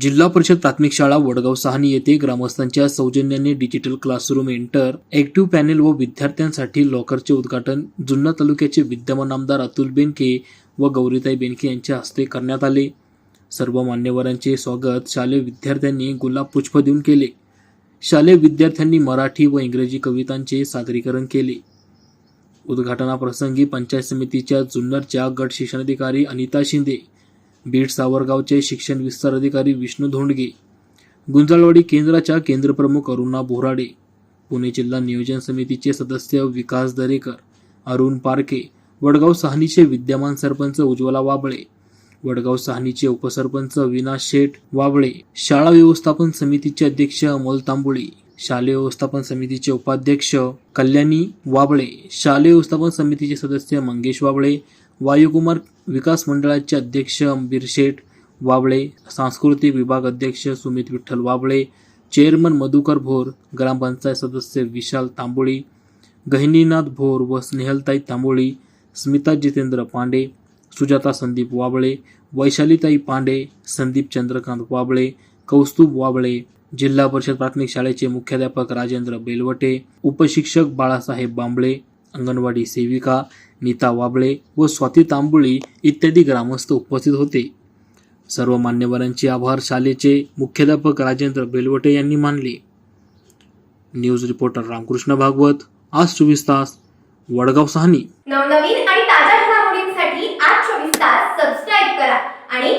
जिल्हा परिषद प्राथमिक शाळा वडगाव सहानी येथे ग्रामस्थांच्या सौजन्याने digital classroom interactive panel व विद्यार्थ्यांसाठी लॉकरचे उद्घाटन जुन्नर तालुक्याचे विद्यमान आमदार अतुल बेनके व गौरीताई बेनके यांच्या हस्ते करण्यात आले. सर्व मान्यवरांचे स्वागत शालेय विद्यार्थ्यांनी गुलाब पुष्प देऊन केले. शालेय विद्यार्थ्यांनी मराठी व इंग्रजी कवितांचे सादरीकरण केले. उद्घाटनाप्रसंगी पंचायत समितीच्या जुन्नरच्या गट शिक्षणाधिकारी अनिता शिंदे बीड सावरगावचे शिक्षण विस्तार अधिकारी विष्णू धोंडगे गुंजाळवाडी केंद्राच्या केंद्रप्रमुख अरुणा बोराडे पुणे जिल्हा नियोजन समितीचे सदस्य विकास दरेकर अरुण पारखे वडगाव सहानीचे विद्यमान सरपंच उज्ज्वला वाबळे वडगाव सहानीचे उपसरपंच विनाश शेठ वाबळे शाळा व्यवस्थापन समितीचे अध्यक्ष अमोल तांबुळी शालेय व्यवस्थापन समितीचे उपाध्यक्ष कल्याणी वाबळे शालेय व्यवस्थापन समितीचे सदस्य मंगेश वाबळे वायुकुमार विकास मंडळाचे अध्यक्ष अंबीर शेठ वाबळे सांस्कृतिक विभाग अध्यक्ष सुमित विठ्ठल वाबळे चेअरमन मधुकर भोर ग्रामपंचायत सदस्य विशाल तांबोळी गहिनीनाथ भोर व स्नेहलताई तांबोळी स्मिता जितेंद्र पांडे सुजाता संदीप वाबळे वैशालीताई पांडे संदीप चंद्रकांत वाबळे कौस्तुभ वाबळे जिल्हा परिषद प्राथमिक शाळेचे मुख्याध्यापक राजेंद्र बेलवटे उपशिक्षक बाळासाहेब बांबळे अंगणवाडी सेविका नीता वाबळे व स्वाती तांबुळी इत्यादी ग्रामस्थ उपस्थित होते. सर्व मान्यवरांचे आभार शालेचे मुख्याध्यापक राजेंद्र बेलवटे यांनी मानले. न्यूज रिपोर्टर रामकृष्ण भागवत आज चोवीस तास वडगाव सहानी. नवनवीन आणि ताज्या घडामोडींसाठी आज चोवीस तास सबस्क्राईब करा आणि